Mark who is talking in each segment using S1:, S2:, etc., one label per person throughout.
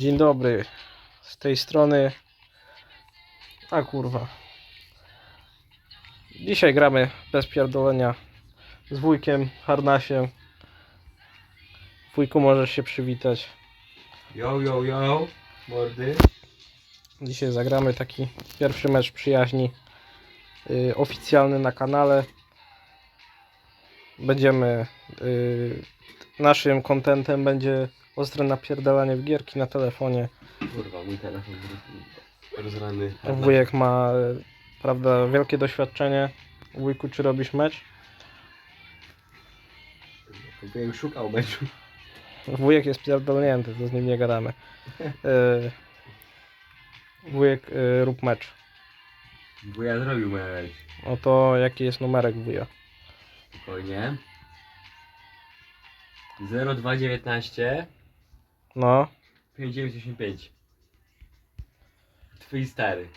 S1: Dzień dobry. Z tej strony. A kurwa. Dzisiaj gramy bez pierdolenia z wujkiem Harnasiem. Wujku możesz się przywitać.
S2: Yo, yo, yo, mordy.
S1: Dzisiaj zagramy taki pierwszy mecz przyjaźni yy, oficjalny na kanale. Będziemy yy, naszym kontentem będzie ostre napierdalanie w gierki na telefonie.
S2: Kurwa, mój telefon rozrany.
S1: Wujek ma y, prawda wielkie doświadczenie. Wujku, czy robisz mecz?
S2: Ja już szukał meczu.
S1: Wujek jest pierdolnięty, to z nim nie gadamy. Yy, wujek, yy, rób mecz.
S2: Bo ja zrobił mecz.
S1: Oto jaki jest numerek wuja.
S2: Spokojnie. 0219
S1: No,
S2: 5985 Twój stary.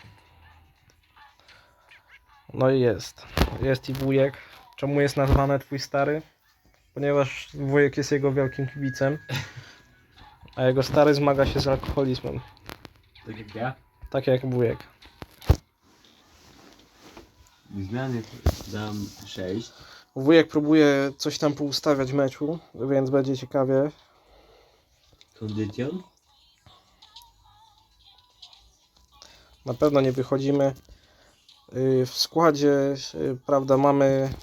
S1: no i jest. Jest i wujek. Czemu jest nazwany twój stary? Ponieważ wujek jest jego wielkim kibicem, a jego stary zmaga się z alkoholizmem.
S2: Tak jak ja.
S1: Tak jak wujek.
S2: Zmiany dam 6.
S1: Wujek próbuje coś tam poustawiać w meczu, więc będzie ciekawie.
S2: Kondycjon?
S1: Na pewno nie wychodzimy. Yy, W składzie, yy, prawda, mamy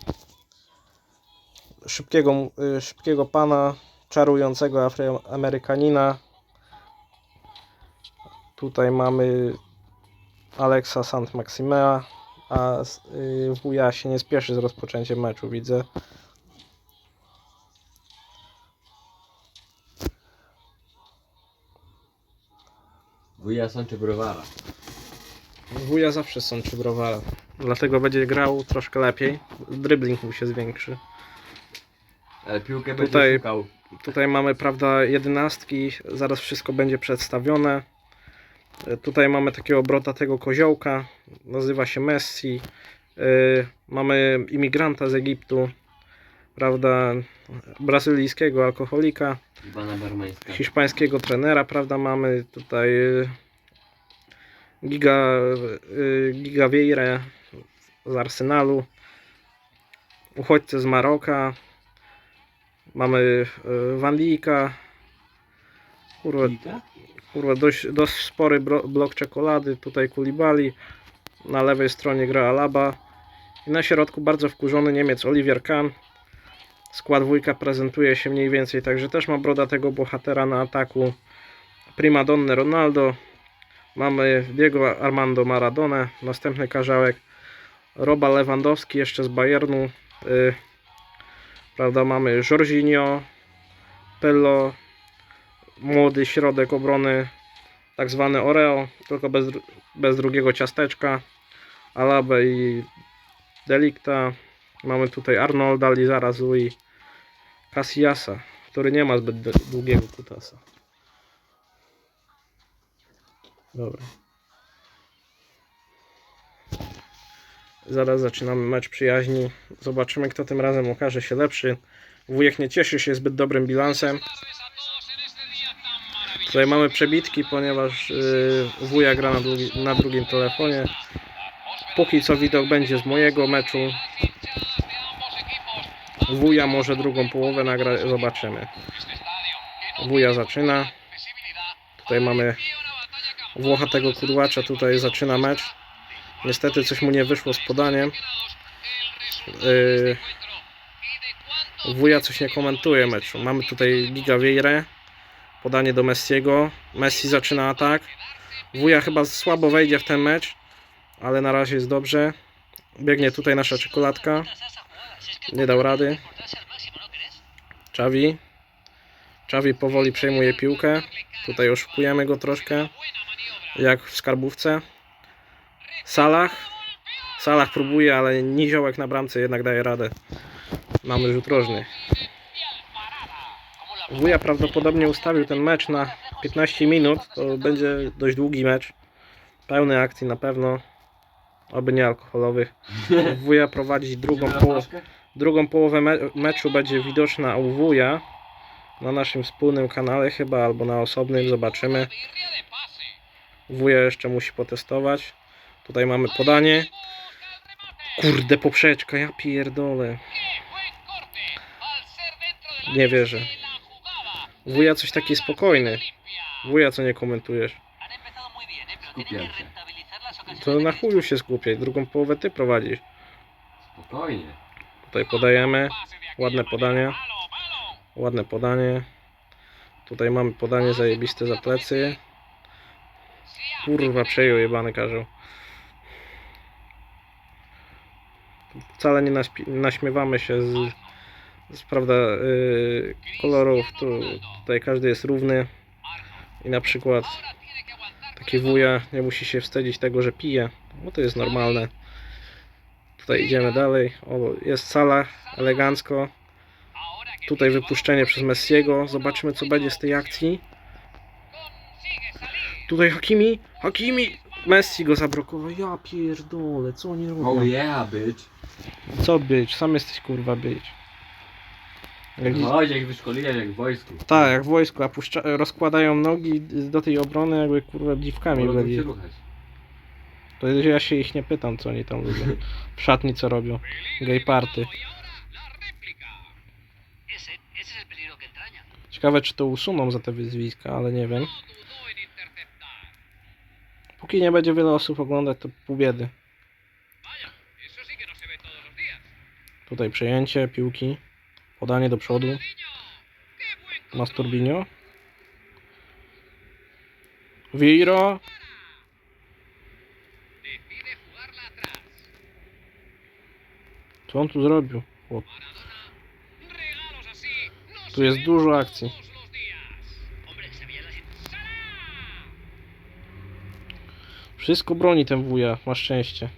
S1: szybkiego, yy, szybkiego pana, czarującego Afroamerykanina. Tutaj mamy Alexa Sant Maximea, a wuja się nie spieszy z rozpoczęciem meczu, widzę.
S2: Wuja sączy browara.
S1: Wuja zawsze sączy browara, dlatego będzie grał troszkę lepiej. Dribbling mu się zwiększy.
S2: Ale piłkę
S1: Tutaj-
S2: będzie szukał.
S1: Tutaj mamy, prawda, jedenastki, zaraz wszystko będzie przedstawione. E, Tutaj mamy takiego brodatego koziołka, nazywa się Messi. E, Mamy imigranta z Egiptu, prawda, brazylijskiego alkoholika, hiszpańskiego trenera, prawda, mamy tutaj e, Giga, Giga Vieira z Arsenalu, uchodźcę z Maroka, mamy Van kurwa,
S2: Kilka?
S1: Kurwa dość, dość spory blok czekolady, tutaj Kulibali, na lewej stronie gra Alaba. I na środku bardzo wkurzony Niemiec Olivier Kahn. Skład dwójka prezentuje się mniej więcej, także też ma brodatego bohatera na ataku. Prima Donne Ronaldo, mamy Diego Armando Maradona, następny karzałek Roba Lewandowski jeszcze z Bayernu, y, prawda, mamy Jorginho, Pello, młody środek obrony, tak zwany Oreo, tylko bez, bez drugiego ciasteczka, Alabę i Delikta. Mamy tutaj Arnolda, Lizara Zui, Casillasa, który nie ma zbyt długiego kutasa. Dobra. Zaraz zaczynamy mecz przyjaźni. Zobaczymy, kto tym razem okaże się lepszy. Wujek nie cieszy się zbyt dobrym bilansem. Tutaj mamy przebitki, ponieważ yy, wuja gra na, drugi, na drugim telefonie. Póki co widok będzie z mojego meczu. Wuja może drugą połowę nagra, zobaczymy. Wuja zaczyna. Tutaj mamy Włochatego kurłacza, tutaj zaczyna mecz. Niestety coś mu nie wyszło z podaniem. Yy, wuja coś nie komentuje meczu. Mamy tutaj Giga Vieirę. Podanie do Messiego. Messi zaczyna atak. Wuja chyba słabo wejdzie w ten mecz, ale na razie jest dobrze. Biegnie tutaj nasza czekoladka. Nie dał rady. Czawi. Czawi powoli przejmuje piłkę. Tutaj oszukujemy go troszkę. Jak w skarbówce. Salah. Salah próbuje, ale niziołek na bramce jednak daje radę. Mamy rzut rożny. Wuja prawdopodobnie ustawił ten mecz na 15 minut. To będzie dość długi mecz. Pełny akcji na pewno. Oby nie alkoholowych. Wuja prowadzi drugą, poło- drugą połowę me- meczu będzie widoczna u wuja. na naszym wspólnym kanale chyba, albo na osobnym, zobaczymy. Wuja jeszcze musi potestować. Tutaj mamy podanie. Kurde, poprzeczka, ja pierdolę. Nie wierzę. Wuja coś taki spokojny. Wuja, co nie komentujesz?
S2: Skupiam się.
S1: To na chuju się skupiaj, drugą połowę ty prowadzisz.
S2: Spokojnie.
S1: Tutaj podajemy. Ładne podanie. Ładne podanie. Tutaj mamy podanie zajebiste za plecy. Kurwa, przejął jebany karzeł. Wcale nie naśmiewamy się z, z prawda, yy, kolorów. Tu, tutaj każdy jest równy. I na przykład taki wuja nie musi się wstydzić tego, że pije, bo to jest normalne. Tutaj idziemy dalej. O, jest sala, elegancko. Tutaj wypuszczenie przez Messiego. Zobaczymy co będzie z tej akcji. Tutaj Hakimi, Hakimi! Messi go zablokował. Ja pierdolę, co oni robią?
S2: Oh yeah, bitch.
S1: Co być? Sam jesteś kurwa być. Jak,
S2: Chodź, jak wyszkoliłem, jak w wojsku.
S1: tak, jak w wojsku, a puszcza, rozkładają nogi do tej obrony, jakby kurwa dziwkami
S2: Mogą
S1: byli.
S2: się ruchać.
S1: To ja się ich nie pytam, co oni tam lubią. W szatni co robią. Gay party.
S3: Ese, ese es el peligro que entraña.
S1: Ciekawe, czy to usuną za te wyzwiska, ale nie wiem. Póki nie będzie wiele osób oglądać, to pół biedy. Tutaj przejęcie piłki. Podanie do przodu. Masturbinio. Viro. Co on tu zrobił? Chłop. Tu jest dużo akcji. Wszystko broni ten wuja, ma szczęście.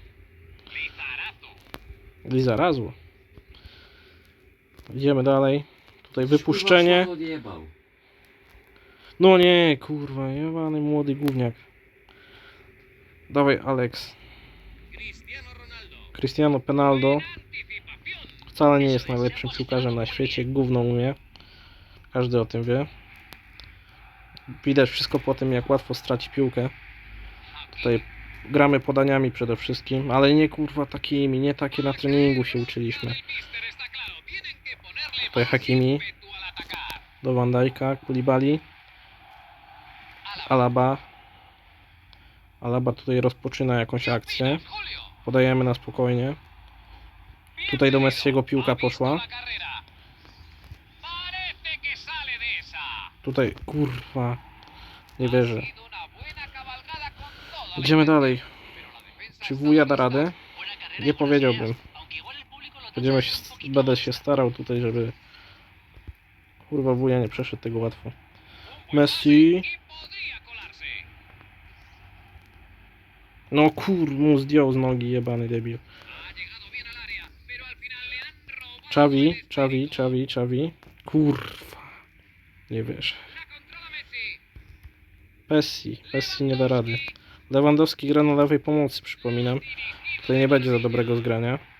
S1: Lizarazu. Idziemy dalej. Tutaj wypuszczenie. No nie, kurwa, jebany młody gówniak. Dawaj, Alex. Cristiano Penaldo. Wcale nie jest najlepszym piłkarzem na świecie, gówno umie. Każdy o tym wie. Widać wszystko po tym, jak łatwo straci piłkę. Tutaj gramy podaniami przede wszystkim, ale nie kurwa takimi, nie takie na treningu się uczyliśmy. Tutaj Hakimi, do Van Dijk'a, Koulibaly, Alaba. Alaba tutaj rozpoczyna jakąś akcję. Podajemy na spokojnie. Tutaj do Messiego piłka poszła. Tutaj, kurwa, nie wierzę. Idziemy dalej. Czy wuja da radę? Nie powiedziałbym. Będziemy się, będę się starał tutaj, żeby kurwa wuja nie przeszedł tego łatwo. Messi. No kur, mu zdjął z nogi jebany debil. Czawi, czawi, czawi, czawi. Kurwa. Nie wiesz. Pessi, Pessi nie da rady. Lewandowski gra na lewej pomocy, przypominam. Tutaj nie będzie za dobrego zgrania.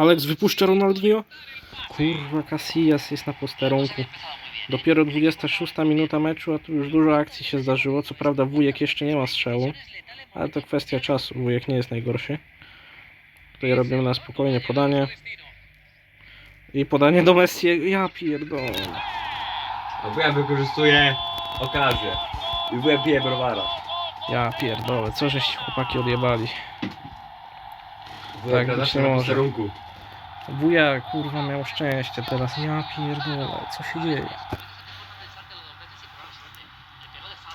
S1: Alex wypuszcza Ronaldinho. Kurwa, Casillas jest na posterunku. Dopiero 26 minuta meczu, a tu już dużo akcji się zdarzyło. Co prawda wujek jeszcze nie ma strzału, ale to kwestia czasu. Wujek nie jest najgorszy. Tutaj robimy na spokojnie podanie. I podanie do Messi. Ja pierdolę.
S2: A wuja wykorzystuje okazję. I wuja pije browara.
S1: Ja pierdolę. Co żeście chłopaki odjebali?
S2: Wuja
S1: Tak,
S2: na
S1: może.
S2: posterunku.
S1: Wuja kurwa miał szczęście teraz. Ja pierdolę. Co się dzieje?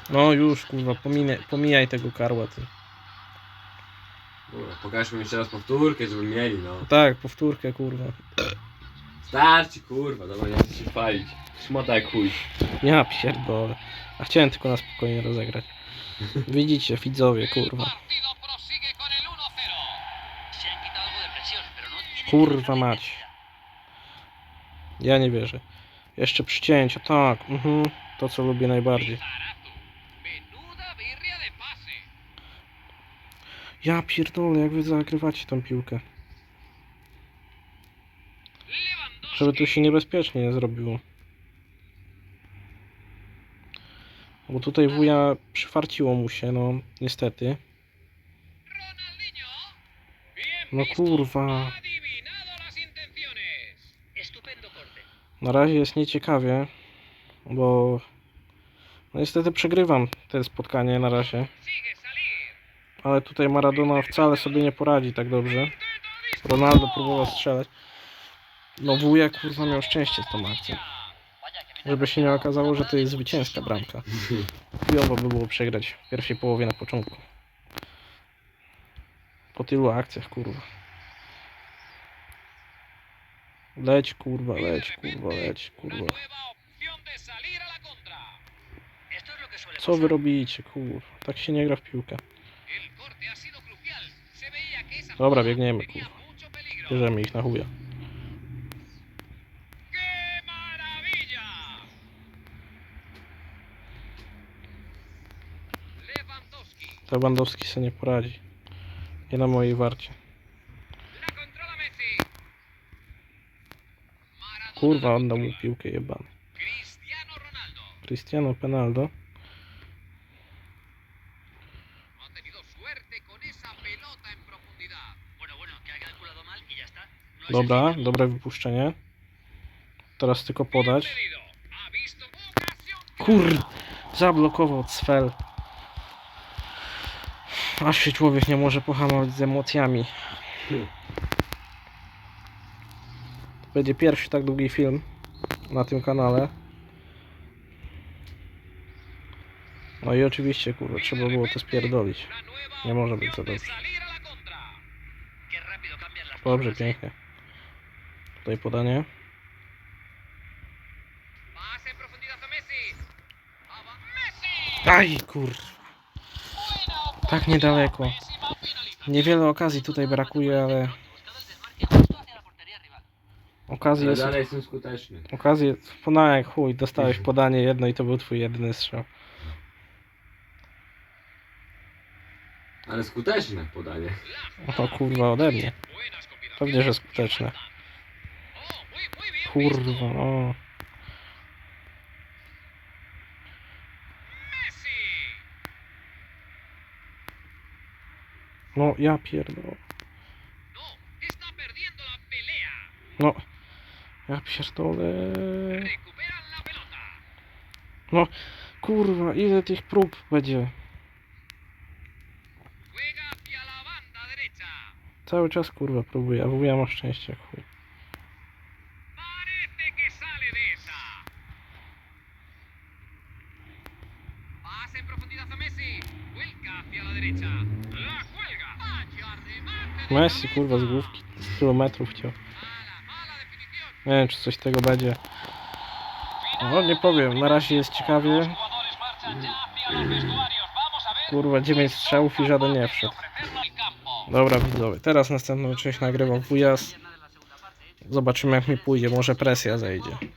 S1: No już kurwa, pomijaj, pomijaj tego karła ty.
S2: Dobra, pokażmy jeszcze raz powtórkę, żeby mieli, no.
S1: Tak, powtórkę kurwa.
S2: Starczy, kurwa, dobra, nie chcę się chwalić. Szmota jak chuj.
S1: Ja pierdolę. A chciałem tylko na spokojnie rozegrać. Widzicie, widzowie, kurwa. Kurwa mać. Ja nie wierzę. Jeszcze przycięcia, tak. Mhm. To co lubię najbardziej. Ja pierdolę, jak wy zagrywacie tą piłkę. Żeby tu się niebezpiecznie nie zrobiło. Bo tutaj wuja przyfarciło mu się, no niestety. No kurwa. Na razie jest nieciekawie, bo no niestety przegrywam te spotkanie na razie. Ale tutaj Maradona wcale sobie nie poradzi tak dobrze. Ronaldo próbował strzelać. No wuja kurwa miał szczęście z tą akcją. Żeby się nie okazało, że to jest zwycięska bramka. Chujowo by było przegrać w pierwszej połowie na początku. Po tylu akcjach, kurwa. Leć, kurwa, leć, kurwa, leć, kurwa. Co wy robicie, kurwa? Tak się nie gra w piłkę.
S3: Se
S1: Dobra, biegniemy, kurwa. Bierzemy ich na chuja.
S3: Lewandowski.
S1: Sobie nie poradzi. Nie na mojej warcie.
S3: La controla Messi. Maradona
S1: Kurwa, oddał mu piłkę jebany.
S3: Cristiano
S1: Penaldo. Dobra, dobre wypuszczenie. Teraz tylko podać. Kur... Zablokował Cfel. Aż się człowiek nie może pohamować z emocjami. Będzie pierwszy tak długi film na tym kanale. No i oczywiście, kurwa, trzeba było to spierdolić. Nie może być za dobrze. Dobrze, pięknie. Tutaj podanie. Aj, kur...
S3: Buena
S1: Tak niedaleko. Niewiele okazji tutaj brakuje, ale okazji
S2: Ale dalej jestem skuteczny.
S1: Okazję, podałem jak chuj, dostałeś podanie jedno i to był twój jedyny strzał.
S2: Ale skuteczne podanie.
S1: O kurwa, ode mnie. Pewnie, że skuteczne. Kurwa, o.
S3: Messi.
S1: No, ja pierdolę.
S3: No,
S1: ja pierdolę.
S3: Pelota.
S1: Kurwa, ile tych prób będzie? Cały czas kurwa próbuję, a wuja ma szczęście, jak chuj.
S3: Messi.
S1: Kurwa z główki, z tylu metrów chciał. Nie wiem, czy coś tego będzie. No, nie powiem, na razie jest ciekawie. Kurwa, 9 strzałów i żaden nie wszedł. Dobra widzowie, teraz następną część nagrywam wujas. Zobaczymy jak mi pójdzie, może presja zejdzie.